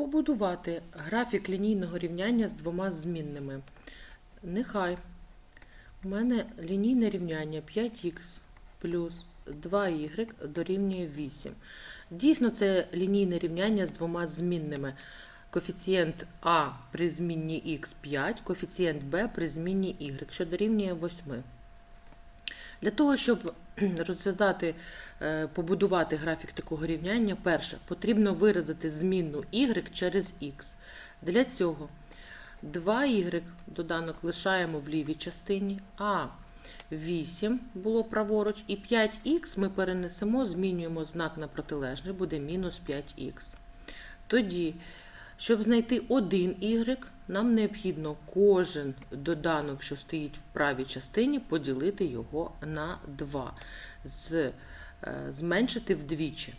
Побудувати графік лінійного рівняння з двома змінними. Нехай у мене лінійне рівняння 5х плюс 2y дорівнює 8. Дійсно, це лінійне рівняння з двома змінними. Коефіцієнт А при змінні х 5, коефіцієнт Б при змінні y, що дорівнює 8. Для того, щоб розв'язати, е, побудувати графік такого рівняння, перше, потрібно виразити змінну y через x. Для цього 2y доданок лишаємо в лівій частині, а 8 було праворуч, і 5х ми перенесемо, змінюємо знак на протилежний, буде мінус 5х. Тоді, щоб знайти 1 y, нам необхідно кожен доданок, що стоїть в правій частині, поділити його на 2, з, е, зменшити вдвічі.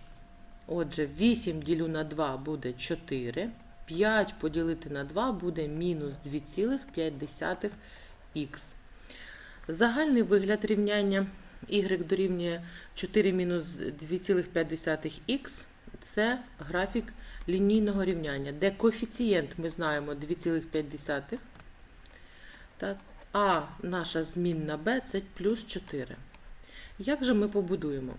Отже, 8 ділю на 2 буде 4, 5 поділити на 2 буде мінус 2,5х. Загальний вигляд рівняння y дорівнює 4 мінус 2,5х це графік лінійного рівняння, де коефіцієнт ми знаємо 2,5, так, а наша змінна b це плюс 4. Як же ми побудуємо?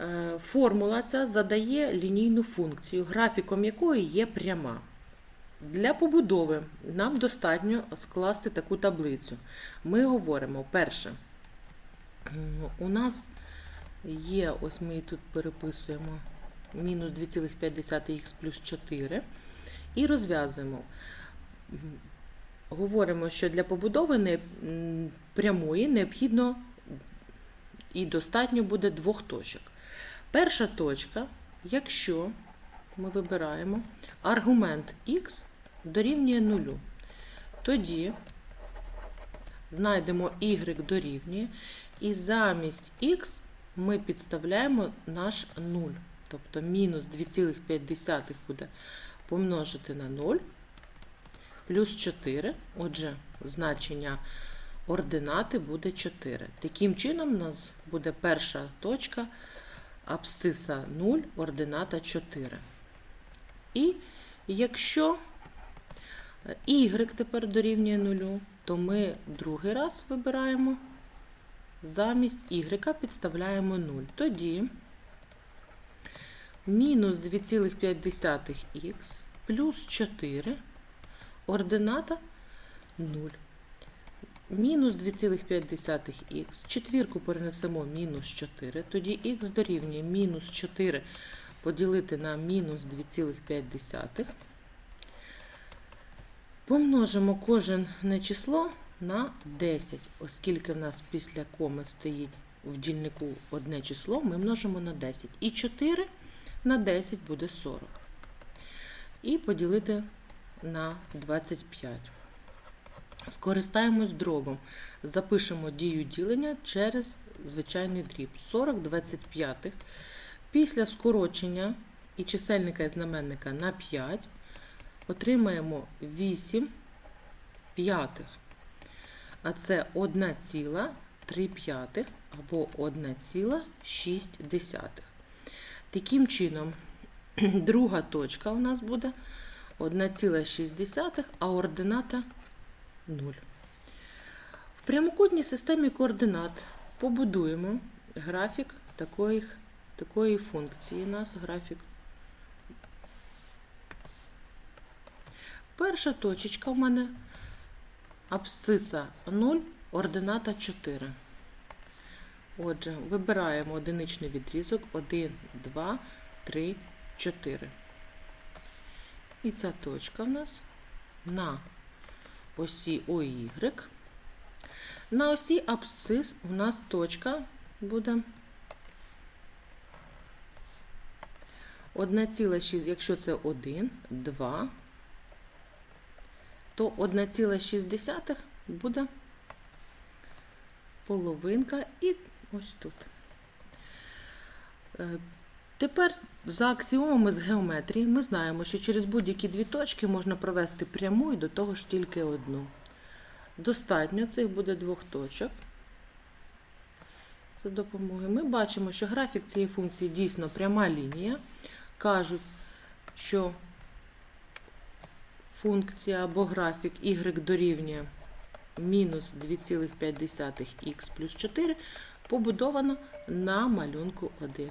Е, Формула ця задає лінійну функцію, графіком якої є пряма. Для побудови нам достатньо скласти таку таблицю. Ми говоримо, перше, у нас є, ось ми тут переписуємо мінус 2,5х плюс 4 і розв'язуємо. Говоримо, що для побудови прямої необхідно і достатньо буде двох точок. Перша точка, якщо ми вибираємо аргумент х дорівнює 0, тоді знайдемо y дорівнює, і замість х ми підставляємо наш 0. Тобто мінус 2,5 буде помножити на 0, плюс 4. Отже, значення ординати буде 4. Таким чином, у нас буде перша точка абсциса 0, ордината 4. І якщо y тепер дорівнює 0, то ми другий раз вибираємо замість y підставляємо 0. Тоді мінус 2,5х плюс 4 ордината 0. Мінус 2,5х. Четвірку перенесемо мінус 4. Тоді х дорівнює мінус 4 поділити на мінус 2,5. Помножимо кожне число на 10, оскільки в нас після коми стоїть в дільнику одне число, ми множимо на 10. І 4 на 10 буде 40. І поділити на 25. Скористаємось дробом. Запишемо дію ділення через звичайний дріб. 40 25. Після скорочення і чисельника і знаменника на 5 отримаємо 8 п'ятих. А це 1,3 п'ятих або 1,6. Таким чином, друга точка у нас буде 1,6, а ордината 0. В прямокутній системі координат побудуємо графік такої, такої функції. У нас графік. Перша точечка в мене абсциса 0, ордината 4. Отже, вибираємо одиничний відрізок 1, 2, 3, 4. І ця точка в нас на осі ОY. На осі абсцис у нас точка буде 1,6, якщо це 1, 2, то 1,6 буде половинка і ось тут. Е, Тепер за аксіомами з геометрії ми знаємо, що через будь-які дві точки можна провести пряму і до того ж тільки одну. Достатньо цих буде двох точок. За допомогою ми бачимо, що графік цієї функції дійсно пряма лінія. Кажуть, що функція або графік y дорівнює мінус 2,5х плюс 4 побудовано на малюнку 1.